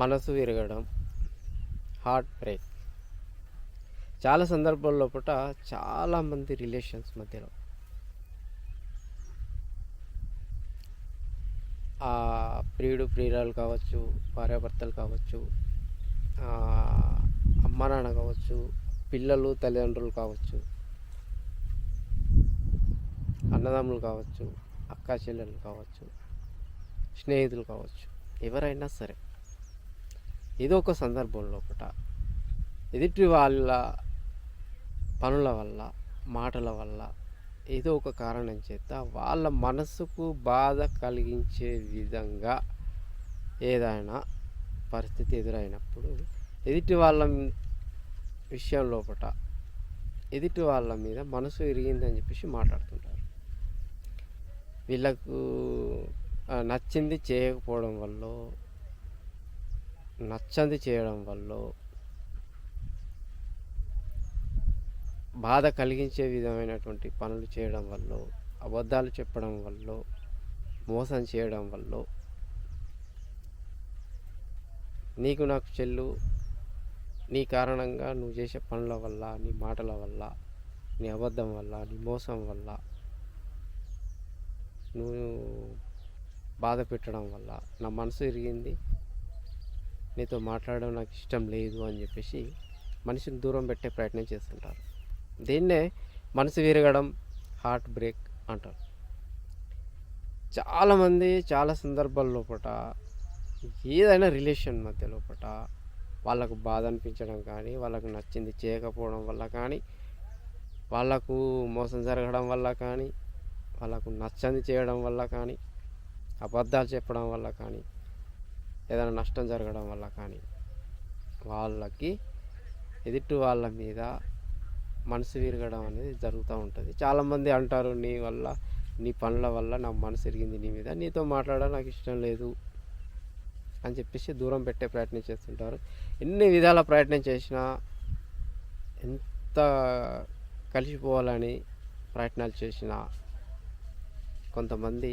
మనసు విరగడం heart break చాలా సందర్భాల్లో పూట చాలామంది రిలేషన్స్ మధ్యలో. ఆ ప్రియుడు ప్రియురాలు కావచ్చు భార్యాభర్తలు కావచ్చు అమ్మ నాన్న కావచ్చు పిల్లలు తల్లిదండ్రులు కావచ్చు అన్నదమ్ములు కావచ్చు అక్కా చెల్లెలు కావచ్చు స్నేహితులు కావచ్చు ఎవరైనా సరే. ఏదో ఒక సందర్భంలో ఒకట. ఎదుటి వాళ్ళ పనుల వల్ల మాటల వల్ల ఏదో ఒక కారణం చేత వాళ్ళ మనసుకు బాధ కలిగించే విధంగా ఏదైనా పరిస్థితి ఎదురైనప్పుడు ఎదుటి వాళ్ళ విషయం లోపట ఎదుటి వాళ్ళ మీద మనసు విరిగిందని చెప్పేసి మాట్లాడుతుంటారు. వీళ్ళకు నచ్చింది చేయకపోవడం వల్ల నచ్చంది చేయడం వల్ల బాధ కలిగించే విధమైనటువంటి పనులు చేయడం వల్ల అబద్ధాలు చెప్పడం వల్ల మోసం చేయడం వల్ల నీకు నాకు చెల్లు నీ కారణంగా నువ్వు చేసే పనుల వల్ల నీ మాటల వల్ల నీ అబద్ధం వల్ల నీ మోసం వల్ల నువ్వు బాధ పెట్టడం వల్ల నా మనసు ఇరిగింది. నీతో మాట్లాడడం నాకు ఇష్టం లేదు అని చెప్పేసి మనిషిని దూరం పెట్టే ప్రయత్నం చేస్తుంటారు. దీన్నే మనసు విరగడం హార్ట్ బ్రేక్ అంటారు. చాలామంది చాలా సందర్భాల లోపల ఏదైనా రిలేషన్ మధ్య లోపల వాళ్ళకు బాధ అనిపించడం కానీ వాళ్ళకు నచ్చింది చేయకపోవడం వల్ల కానీ వాళ్ళకు మోసం జరగడం వల్ల కానీ వాళ్ళకు నచ్చంది చేయడం వల్ల కానీ అబద్ధాలు చెప్పడం వల్ల కానీ ఏదైనా నష్టం జరగడం వల్ల కానీ వాళ్ళకి ఎదుటి వాళ్ళ మీద మనసు విరగడం అనేది జరుగుతూ ఉంటుంది. చాలామంది అంటారు నీ వల్ల నీ పనుల వల్ల నా మనసు విరిగింది నీ మీద. నీతో మాట్లాడడం నాకు ఇష్టం లేదు అని చెప్పేసి దూరం పెట్టే ప్రయత్నం చేస్తుంటారు. ఎన్ని విధాల ప్రయత్నం చేసినా ఎంత కలిసిపోవాలని ప్రయత్నాలు చేసినా కొంతమంది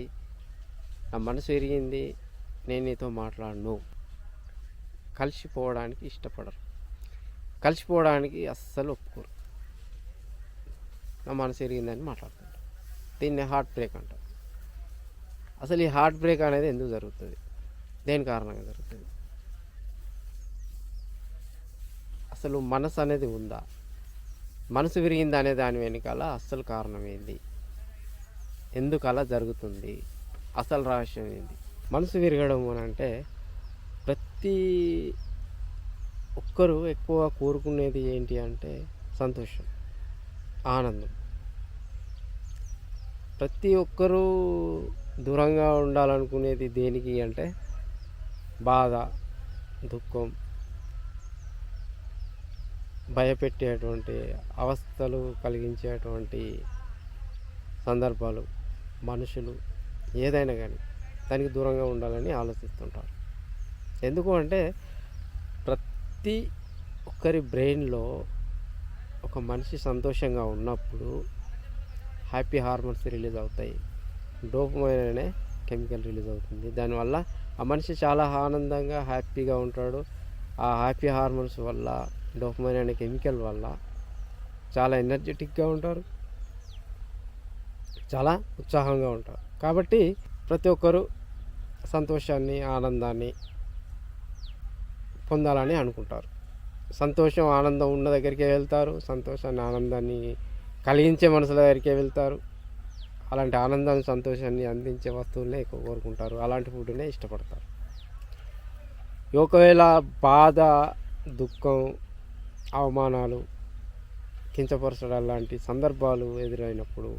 నా మనసు విరిగింది నేను నీతో మాట్లాడను. కలిసిపోవడానికి ఇష్టపడరు. కలిసిపోవడానికి అస్సలు ఒప్పుకోరు. నా మనసు విరిగిందని మాట్లాడుతుంటారు దీన్ని హార్ట్ బ్రేక్ అంటారు. అసలు ఈ హార్ట్ బ్రేక్ అనేది ఎందుకు జరుగుతుంది? దేని కారణంగా జరుగుతుంది? అసలు మనసు అనేది ఉందా? మనసు విరిగిందా అనే దాని వెనకాల అస్సలు కారణం ఏంది? ఎందుకు అలా జరుగుతుంది? అసలు రహస్యం ఏంది? మనసు విరగడం అని అంటే ప్రతి ఒక్కరు ఎక్కువ కోరుకునేది ఏంటి అంటే సంతోషం ఆనందం. ప్రతి ఒక్కరూ దూరంగా ఉండాలనుకునేది దేనికి అంటే బాధ దుఃఖం భయపెట్టేటువంటి అవస్థలు కలిగించేటువంటి సందర్భాలు మనుషులు ఏదైనా కానీ. దానికి దూరంగా ఉండాలని ఆలోచిస్తుంటారు. ఎందుకు అంటే ప్రతి ఒక్కరి బ్రెయిన్లో ఒక మనిషి సంతోషంగా ఉన్నప్పుడు హ్యాపీ హార్మోన్స్ రిలీజ్ అవుతాయి. డోపమైన్ అనే కెమికల్ రిలీజ్ అవుతుంది. దానివల్ల ఆ మనిషి చాలా ఆనందంగా హ్యాపీగా ఉంటాడు. ఆ హ్యాపీ హార్మోన్స్ వల్ల డోపమైన్ అనే కెమికల్ వల్ల చాలా ఎనర్జెటిక్గా ఉంటారు. చాలా ఉత్సాహంగా ఉంటారు. కాబట్టి ప్రతి ఒక్కరూ సంతోషాన్ని ఆనందాన్ని పొందాలని అనుకుంటారు. సంతోషం ఆనందం ఉన్న దగ్గరికే వెళ్తారు. సంతోషాన్ని ఆనందాన్ని కలిగించే మనుషుల దగ్గరికే వెళ్తారు. అలాంటి ఆనందాన్ని సంతోషాన్ని అందించే వస్తువులనే ఎక్కువ కోరుకుంటారు. అలాంటి ఫుడ్నే ఇష్టపడతారు. ఒకవేళ బాధ దుఃఖం అవమానాలు కించపరచడం లాంటి సందర్భాలు ఎదురైనప్పుడు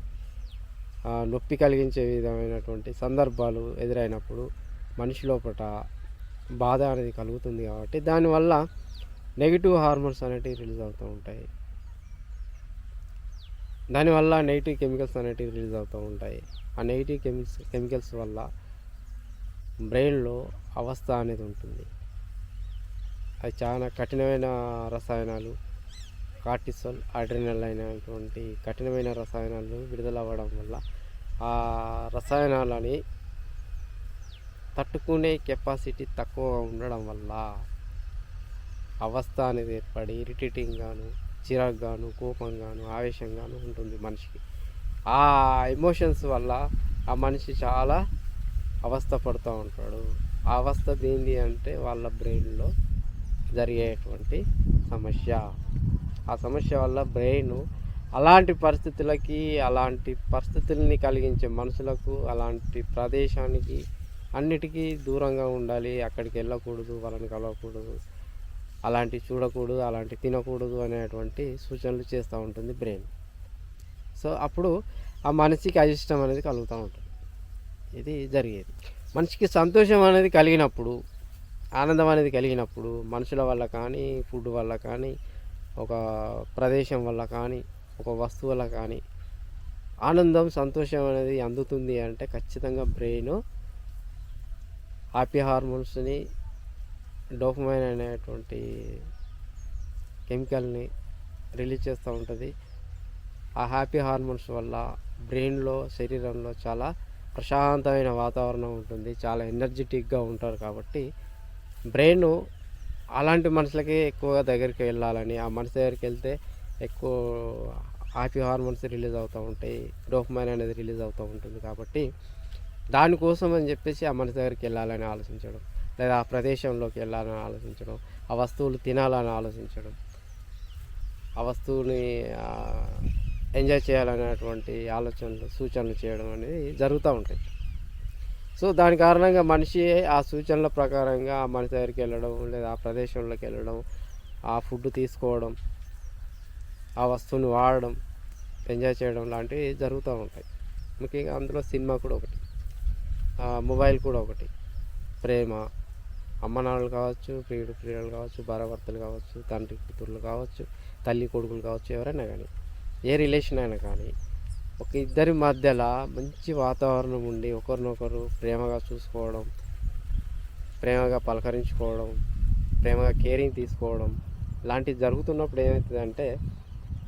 నొప్పి కలిగించే విధమైనటువంటి సందర్భాలు ఎదురైనప్పుడు మనిషి లోపల బాధ అనేది కలుగుతుంది కాబట్టి దానివల్ల నెగిటివ్ హార్మోన్స్ అనేటివి రిలీజ్ అవుతూ ఉంటాయి. దానివల్ల నెగిటివ్ కెమికల్స్ అనేటివి రిలీజ్ అవుతూ ఉంటాయి. ఆ నెగిటివ్ కెమికల్స్ కెమికల్స్ వల్ల బ్రెయిన్లో అవస్థ అనేది ఉంటుంది. అది చాలా కఠినమైన రసాయనాలు కార్టిసోల్ అడ్రినల్ అయినటువంటి కఠినమైన రసాయనాలు విడుదల అవ్వడం వల్ల ఆ రసాయనాలని తట్టుకునే కెపాసిటీ తక్కువ ఉండడం వల్ల అవస్థ అనేది ఏర్పడి ఇరిటేటింగ్ గాను చిరాకు గాను కోపం ఉంటుంది మనిషికి. ఆ ఎమోషన్స్ వల్ల ఆ మనిషి చాలా అవస్థ పడుతూ ఉంటాడు. ఆ అవస్థ దేంది అంటే వాళ్ళ బ్రెయిన్లో జరిగేటువంటి సమస్య. ఆ సమస్య వల్ల బ్రెయిన్ అలాంటి పరిస్థితులకి అలాంటి పరిస్థితుల్ని కలిగించే మనుషులకు అలాంటి ప్రదేశానికి అన్నిటికీ దూరంగా ఉండాలి. అక్కడికి వెళ్ళకూడదు వాళ్ళని కలవకూడదు. అలాంటివి చూడకూడదు అలాంటి తినకూడదు అనేటువంటి సూచనలు చేస్తూ ఉంటుంది బ్రెయిన్ సో అప్పుడు ఆ మనిషికి అయిష్టం అనేది కలుగుతూ ఉంటుంది. ఇది జరిగేది. మనిషికి సంతోషం అనేది కలిగినప్పుడు ఆనందం అనేది కలిగినప్పుడు మనుషుల వల్ల కానీ ఫుడ్ వల్ల కానీ ఒక ప్రదేశం వల్ల కానీ ఒక వస్తువు వల్ల కానీ ఆనందం సంతోషం అనేది అందుతుంది అంటే ఖచ్చితంగా బ్రెయిన్ హ్యాపీ హార్మోన్స్ని డోపమైన్ అనేటువంటి కెమికల్ని రిలీజ్ చేస్తూ ఉంటుంది. ఆ హ్యాపీ హార్మోన్స్ వల్ల బ్రెయిన్లో శరీరంలో చాలా ప్రశాంతమైన వాతావరణం ఉంటుంది. చాలా ఎనర్జెటిక్గా ఉంటారు కాబట్టి బ్రెయిన్ అలాంటి మనుషులకి ఎక్కువగా దగ్గరికి వెళ్ళాలని ఆ మనిషి దగ్గరికి వెళ్తే ఎక్కువ హ్యాపీ హార్మోన్స్ రిలీజ్ అవుతూ ఉంటాయి డోపమైన్ అనేది రిలీజ్ అవుతూ ఉంటుంది కాబట్టి దానికోసం అని చెప్పేసి ఆ మనిషి దగ్గరికి వెళ్ళాలని ఆలోచించడం లేదా ఆ ప్రదేశంలోకి వెళ్ళాలని ఆలోచించడం ఆ వస్తువులు తినాలని ఆలోచించడం ఆ వస్తువుని ఎంజాయ్ చేయాలనేటువంటి ఆలోచనలు సూచనలు చేయడం అనేది జరుగుతూ ఉంటాయి. సో దాని కారణంగా మనిషి ఆ సూచనల ప్రకారంగా ఆ మనిషి దగ్గరికి వెళ్ళడం లేదా ఆ ప్రదేశంలోకి వెళ్ళడం ఆ ఫుడ్ తీసుకోవడం ఆ వస్తువుని వాడడం ఎంజాయ్ చేయడం లాంటివి జరుగుతూ ఉంటాయి. ముఖ్యంగా అందులో సినిమా కూడా ఒకటి మొబైల్ కూడా ఒకటి. ప్రేమ అమ్మనాన్నలు కావచ్చు ప్రియుడు ప్రియులు కావచ్చు భార్యాభర్తలు కావచ్చు తండ్రి కూతుర్లు కావచ్చు తల్లి కొడుకులు కావచ్చు ఎవరైనా కానీ ఏ రిలేషన్ అయినా కానీ ఒక ఇద్దరి మధ్యలో మంచి వాతావరణం ఉండి ఒకరినొకరు ప్రేమగా చూసుకోవడం ప్రేమగా పలకరించుకోవడం ప్రేమగా కేరింగ్ తీసుకోవడం ఇలాంటివి జరుగుతున్నప్పుడు ఏమవుతుందంటే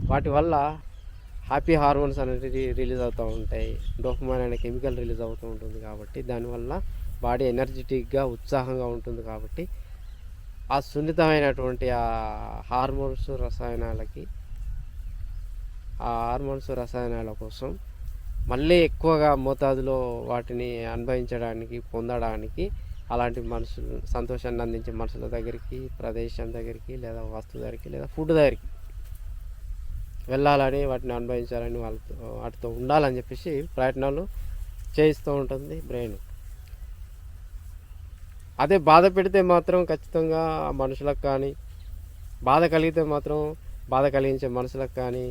వాటి వల్ల హ్యాపీ హార్మోన్స్ అనేవి రిలీజ్ అవుతూ ఉంటాయి. డోపమైన్ అనే కెమికల్ రిలీజ్ అవుతూ ఉంటుంది కాబట్టి దానివల్ల బాడీ ఎనర్జెటిక్గా ఉత్సాహంగా ఉంటుంది కాబట్టి ఆ సున్నితమైనటువంటి ఆ హార్మోన్స్ రసాయనాలకి ఆ హార్మోన్స్ రసాయనాల కోసం మళ్ళీ ఎక్కువగా మోతాదులో వాటిని అనుభవించడానికి పొందడానికి అలాంటి మనుషులు సంతోషాన్ని అందించే మనుషుల దగ్గరికి ప్రదేశం దగ్గరికి లేదా వస్తువు దగ్గరికి లేదా ఫుడ్ దగ్గరికి వెళ్ళాలని వాటిని అనుభవించాలని వాళ్ళతో వాటితో ఉండాలని చెప్పేసి ప్రయత్నాలు చేయిస్తూ ఉంటుంది బ్రెయిన్. అదే బాధ పెడితే మాత్రం ఖచ్చితంగా ఆ మనుషులకు కానీ బాధ కలిగితే మాత్రం బాధ కలిగించే మనుషులకు కానీ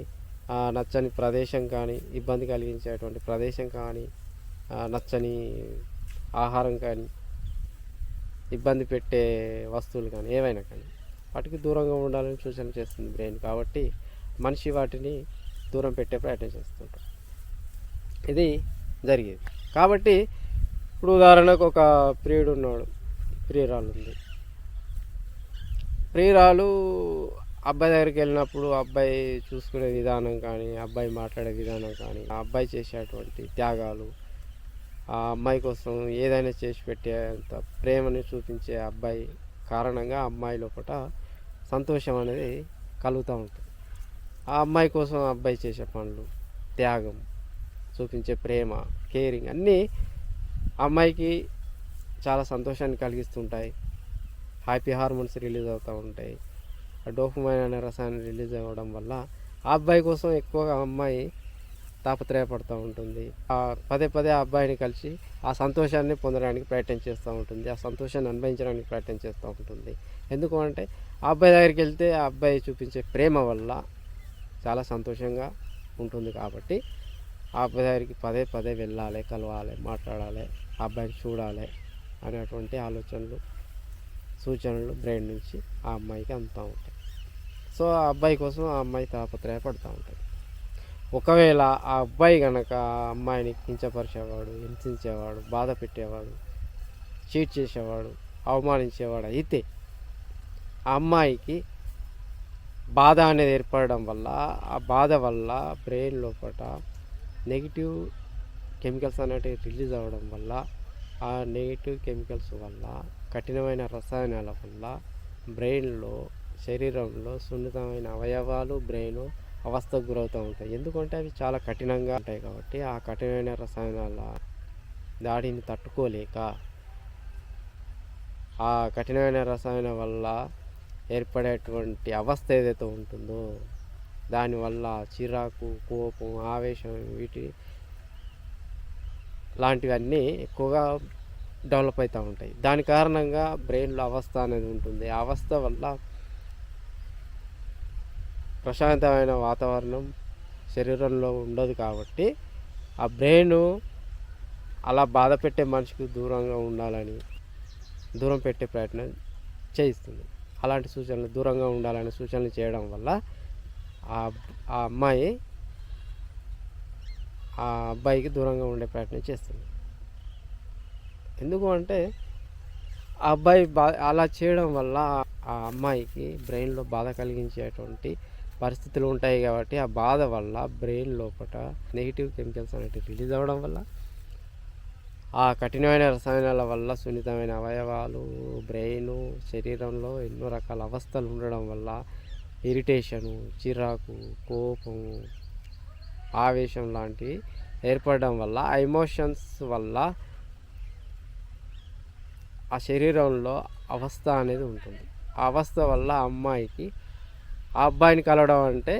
నచ్చని ప్రదేశం కానీ ఇబ్బంది కలిగించేటువంటి ప్రదేశం కానీ నచ్చని ఆహారం కానీ ఇబ్బంది పెట్టే వస్తువులు కానీ ఏవైనా కానీ వాటికి దూరంగా ఉండాలని సూచన చేస్తుంది బ్రెయిన్ కాబట్టి మనిషి వాటిని దూరం పెట్టే ప్రయత్నం చేస్తుంటాడు ఇది జరిగేది. కాబట్టి ఇప్పుడు ఉదాహరణకు ఒక ప్రియుడు ఉన్నాడు ప్రియురాలు ఉంది. ప్రియురాలు అబ్బాయి దగ్గరికి వెళ్ళినప్పుడు అబ్బాయి చూసుకునే విధానం కానీ అబ్బాయి మాట్లాడే విధానం కానీ ఆ అబ్బాయి చేసేటువంటి త్యాగాలు ఆ అమ్మాయి కోసం ఏదైనా చేసి పెట్టేంత ప్రేమని చూపించే అబ్బాయి కారణంగా అమ్మాయి లోపల సంతోషం అనేది కలుగుతూ ఉంటుంది. ఆ అమ్మాయి కోసం అబ్బాయి చేసే పనులు త్యాగం చూపించే ప్రేమ కేరింగ్ అన్నీ ఆ అమ్మాయికి చాలా సంతోషాన్ని కలిగిస్తుంటాయి. హ్యాపీ హార్మోన్స్ రిలీజ్ అవుతూ ఉంటాయి. డోపమైన్ అనే రసాయనం రిలీజ్ అవ్వడం వల్ల ఆ అబ్బాయి కోసం ఎక్కువగా అమ్మాయి తాపత్రయపడుతూ ఉంటుంది. ఆ పదే పదే ఆ అబ్బాయిని కలిసి ఆ సంతోషాన్ని పొందడానికి ప్రయత్నం చేస్తూ ఉంటుంది. ఆ సంతోషాన్ని అనుభవించడానికి ప్రయత్నం చేస్తూ ఉంటుంది. ఎందుకు అంటే ఆ అబ్బాయి దగ్గరికి వెళ్తే ఆ అబ్బాయి చూపించే ప్రేమ వల్ల చాలా సంతోషంగా ఉంటుంది కాబట్టి ఆ అబ్బాయి దగ్గరికి పదే పదే వెళ్ళాలి కలవాలి మాట్లాడాలి ఆ అబ్బాయిని చూడాలి అనేటువంటి ఆలోచనలు సూచనలు బ్రెయిన్ నుంచి ఆ అమ్మాయికి అందుతూ ఉంటాయి. సో ఆ అబ్బాయి కోసం ఆ అమ్మాయి తాపత్రయపడుతూ ఉంటుంది. ఒకవేళ ఆ అబ్బాయి కనుక ఆ అమ్మాయిని కించపరిచేవాడు హింసించేవాడు బాధ పెట్టేవాడు చీట్ చేసేవాడు అవమానించేవాడు అయితే ఆ అమ్మాయికి బాధ అనేది ఏర్పడడం వల్ల ఆ బాధ వల్ల బ్రెయిన్ లోపల నెగిటివ్ కెమికల్స్ అనేటివి రిలీజ్ అవ్వడం వల్ల ఆ నెగిటివ్ కెమికల్స్ వల్ల కఠినమైన రసాయనాల వల్ల బ్రెయిన్లో శరీరంలో సున్నితమైన అవయవాలు బ్రెయిన్ అవస్థకు గురవుతూ ఉంటాయి. ఎందుకంటే అవి చాలా కఠినంగా ఉంటాయి కాబట్టి ఆ కఠినమైన రసాయనాల దాడిని తట్టుకోలేక ఆ కఠినమైన రసాయన వల్ల ఏర్పడేటువంటి అవస్థ ఏదైతే ఉంటుందో దానివల్ల చిరాకు కోపం ఆవేశం వీటి లాంటివన్నీ ఎక్కువగా డెవలప్ అవుతూ ఉంటాయి. దాని కారణంగా బ్రెయిన్లో అవస్థ అనేది ఉంటుంది. ఆ అవస్థ వల్ల ప్రశాంతమైన వాతావరణం శరీరంలో ఉండదు కాబట్టి ఆ బ్రెయిన్ అలా బాధ పెట్టే మనిషికి దూరంగా ఉండాలని దూరం పెట్టే ప్రయత్నం చేయిస్తుంది. అలాంటి సూచనలు దూరంగా ఉండాలని సూచనలు చేయడం వల్ల ఆ ఆ అమ్మాయి ఆ అబ్బాయికి దూరంగా ఉండే ప్రయత్నం చేస్తుంది. ఎందుకు అంటే ఆ అబ్బాయి బా అలా చేయడం వల్ల ఆ అమ్మాయికి బ్రెయిన్లో బాధ కలిగించేటువంటి పరిస్థితులు ఉంటాయి కాబట్టి ఆ బాధ వల్ల బ్రెయిన్ లోపల నెగిటివ్ కెమికల్స్ అనేటివి రిలీజ్ అవ్వడం వల్ల ఆ కఠినమైన రసాయనాల వల్ల సున్నితమైన అవయవాలు బ్రెయిన్ శరీరంలో ఎన్నో రకాల అవస్థలు ఉండడం వల్ల ఇరిటేషను చిరాకు కోపము ఆవేశం లాంటివి ఏర్పడడం వల్ల ఆ ఎమోషన్స్ వల్ల ఆ శరీరంలో అవస్థ అనేది ఉంటుంది. ఆ అవస్థ వల్ల అమ్మాయికి ఆ అబ్బాయిని కలవడం అంటే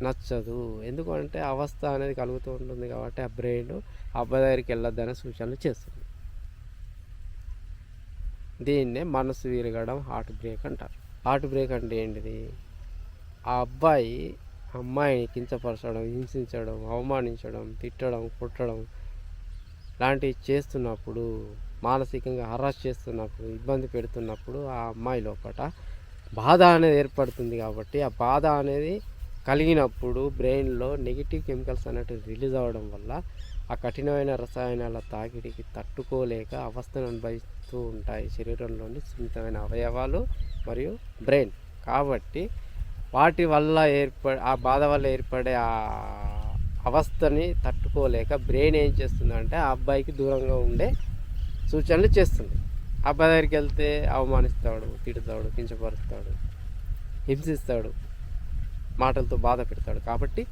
నచ్చదు. ఎందుకంటే అవస్థ అనేది కలుగుతూ ఉంటుంది కాబట్టి ఆ బ్రెయిన్ అబ్బాయి దగ్గరికి వెళ్ళొద్దనే సూచనలు చేస్తుంది. దీన్నే మనసు విరగడం హార్ట్ బ్రేక్ అంటారు. హార్ట్ బ్రేక్ అంటే ఏంటిది? ఆ అబ్బాయి అమ్మాయిని కించపరచడం హింసించడం అవమానించడం తిట్టడం కుట్టడం లాంటివి చేస్తున్నప్పుడు మానసికంగా హరాస్ చేస్తున్నప్పుడు ఇబ్బంది పెడుతున్నప్పుడు ఆ అమ్మాయి లోపల బాధ అనేది ఏర్పడుతుంది కాబట్టి ఆ బాధ అనేది కలిగినప్పుడు బ్రెయిన్లో నెగిటివ్ కెమికల్స్ అనేటివి రిలీజ్ అవ్వడం వల్ల ఆ కఠినమైన రసాయనాల తాకిడికి తట్టుకోలేక అవస్థను అనుభవిస్తూ ఉంటాయి శరీరంలోని సున్నితమైన అవయవాలు మరియు బ్రెయిన్. కాబట్టి వాటి వల్ల ఏర్ప ఆ బాధ వల్ల ఏర్పడే ఆ అవస్థని తట్టుకోలేక బ్రెయిన్ ఏం చేస్తుందంటే ఆ అబ్బాయికి దూరంగా ఉండే సూచనలు చేస్తుంది. అబ్బాయి దగ్గరికి వెళ్తే అవమానిస్తాడు తిడతాడు కించపరుస్తాడు హింసిస్తాడు మాటలతో బాధ పెడతాడు. కాబట్టి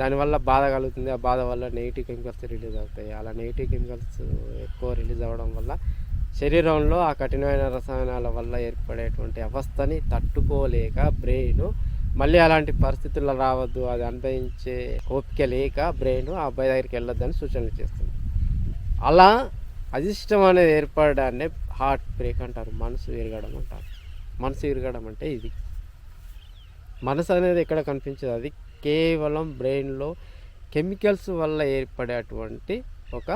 దానివల్ల బాధ కలుగుతుంది. ఆ బాధ వల్ల నెగిటివ్ కెమికల్స్ రిలీజ్ అవుతాయి. అలా నెగిటివ్ కెమికల్స్ ఎక్కువ రిలీజ్ అవ్వడం వల్ల శరీరంలో ఆ కఠినమైన రసాయనాల వల్ల ఏర్పడేటువంటి అవస్థని తట్టుకోలేక బ్రెయిన్ మళ్ళీ అలాంటి పరిస్థితుల్లో రావద్దు అది అనుభవించే ఓపిక లేక బ్రెయిన్ ఆ అబ్బాయి దగ్గరికి వెళ్ళొద్దని సూచనలు చేస్తుంది. అలా అదిష్టం అనేది ఏర్పడడాన్ని హార్ట్ బ్రేక్ అంటారు. మనసు విరగడం అంటారు. మనసు విరగడం అంటే ఇది. మనసు అనేది ఎక్కడ కనిపించదు. అది కేవలం బ్రెయిన్లో కెమికల్స్ వల్ల ఏర్పడేటువంటి ఒక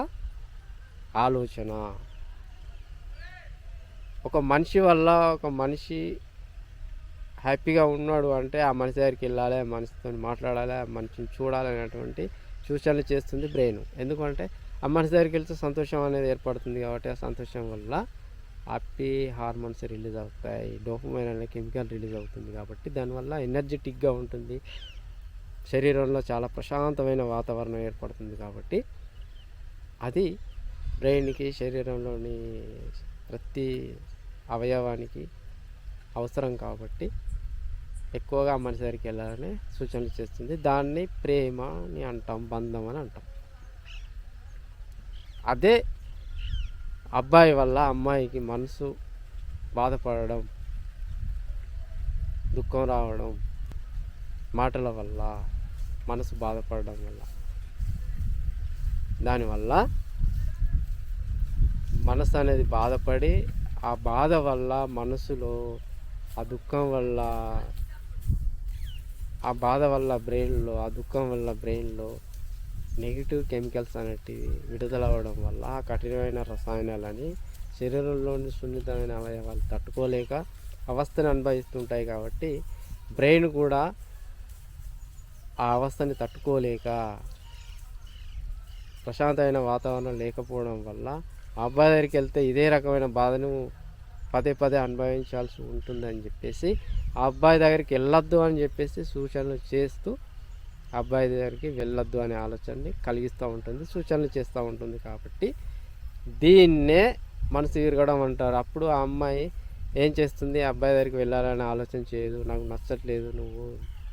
ఆలోచన. ఒక మనిషి వల్ల ఒక మనిషి హ్యాపీగా ఉన్నాడు అంటే ఆ మనిషి దగ్గరికి వెళ్ళాలి ఆ మనిషితో మాట్లాడాలి ఆ మనిషిని చూడాలి అనేటువంటి సూచనలు చేస్తుంది బ్రెయిన్ ఎందుకంటే ఆ మనిషి దగ్గరికి వెళ్తే సంతోషం అనేది ఏర్పడుతుంది కాబట్టి ఆ సంతోషం వల్ల హ్యాపీ హార్మోన్స్ రిలీజ్ అవుతాయి. డోపమైన్ అనే కెమికల్ రిలీజ్ అవుతుంది కాబట్టి దానివల్ల ఎనర్జెటిక్గా ఉంటుంది. శరీరంలో చాలా ప్రశాంతమైన వాతావరణం ఏర్పడుతుంది కాబట్టి అది బ్రెయిన్కి శరీరంలోని ప్రతి అవయవానికి అవసరం కాబట్టి ఎక్కువగా మనిషి దగ్గరికి వెళ్ళాలని సూచనలు చేస్తుంది. దాన్ని ప్రేమ అని అంటాం బంధం అని అంటాం. అదే అబ్బాయి వల్ల అమ్మాయికి మనసు బాధపడడం దుఃఖం రావడం మాటల వల్ల మనసు బాధపడడం వల్ల. దానివల్ల మనసు అనేది బాధపడి ఆ బాధ వల్ల మనసులో ఆ దుఃఖం వల్ల ఆ బాధ వల్ల బ్రెయిన్లో ఆ దుఃఖం వల్ల బ్రెయిన్లో నెగిటివ్ కెమికల్స్ అనేటివి విడుదల అవ్వడం వల్ల ఆ కఠినమైన రసాయనాలని శరీరంలోని సున్నితమైన అవయవాలు తట్టుకోలేక అవస్థను అనుభవిస్తుంటాయి కాబట్టి బ్రెయిన్ కూడా ఆ అవస్థని తట్టుకోలేక ప్రశాంతమైన వాతావరణం లేకపోవడం వల్ల ఆ అబ్బాయి దగ్గరికి వెళ్తే ఇదే రకమైన బాధను పదే పదే అనుభవించాల్సి ఉంటుందని చెప్పేసి ఆ అబ్బాయి దగ్గరికి వెళ్ళొద్దు అని చెప్పేసి సూచనలు చేస్తూ అబ్బాయి దగ్గరికి వెళ్ళొద్దు అనే ఆలోచనని కలిగిస్తూ ఉంటుంది సూచనలు చేస్తూ ఉంటుంది కాబట్టి దీన్నే మనసు విరగడం అంటారు. అప్పుడు ఆ అమ్మాయి ఏం చేస్తుంది? అబ్బాయి దగ్గరికి వెళ్ళాలని ఆలోచన చేయదు. నాకు నచ్చట్లేదు నువ్వు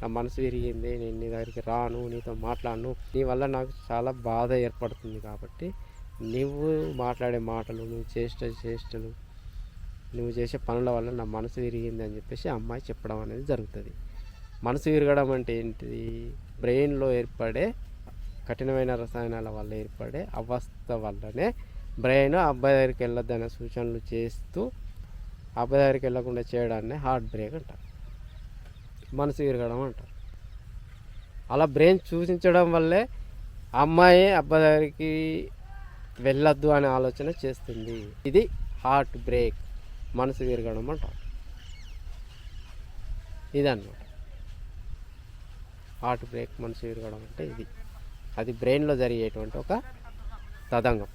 నా మనసు విరిగింది నేను నీ దగ్గరికి రాను నీతో మాట్లాడను. నీ వల్ల నాకు చాలా బాధ ఏర్పడుతుంది కాబట్టి నువ్వు మాట్లాడే మాటలు నువ్వు చేష్ట చేష్టలు నువ్వు చేసే పనుల వల్ల నా మనసు విరిగింది అని చెప్పేసి అమ్మాయి చెప్పడం అనేది జరుగుతుంది. మనసు విరగడం అంటే ఏంటిది? బ్రెయిన్లో ఏర్పడే కఠినమైన రసాయనాల వల్ల ఏర్పడే అవస్థ వల్లనే బ్రెయిన్ అబ్బాయి దగ్గరికి వెళ్ళొద్దనే సూచనలు చేస్తూ అబ్బాయి దగ్గరికి వెళ్ళకుండా చేయడాన్ని హార్ట్ బ్రేక్ అంటారు. మనసు విరగడం అంటారు. అలా బ్రెయిన్ సూచించడం వల్లే అమ్మాయి అబ్బాయి దగ్గరికి వెళ్ళొద్దు అనే ఆలోచన చేస్తుంది. ఇది హార్ట్ బ్రేక్ మనసు విరగడం అంటారు. ఇదన్నమాట. హార్ట్ బ్రేక్ మనసు విరగడం అంటే ఇది. అది బ్రెయిన్లో జరిగేటువంటి ఒక తదంగం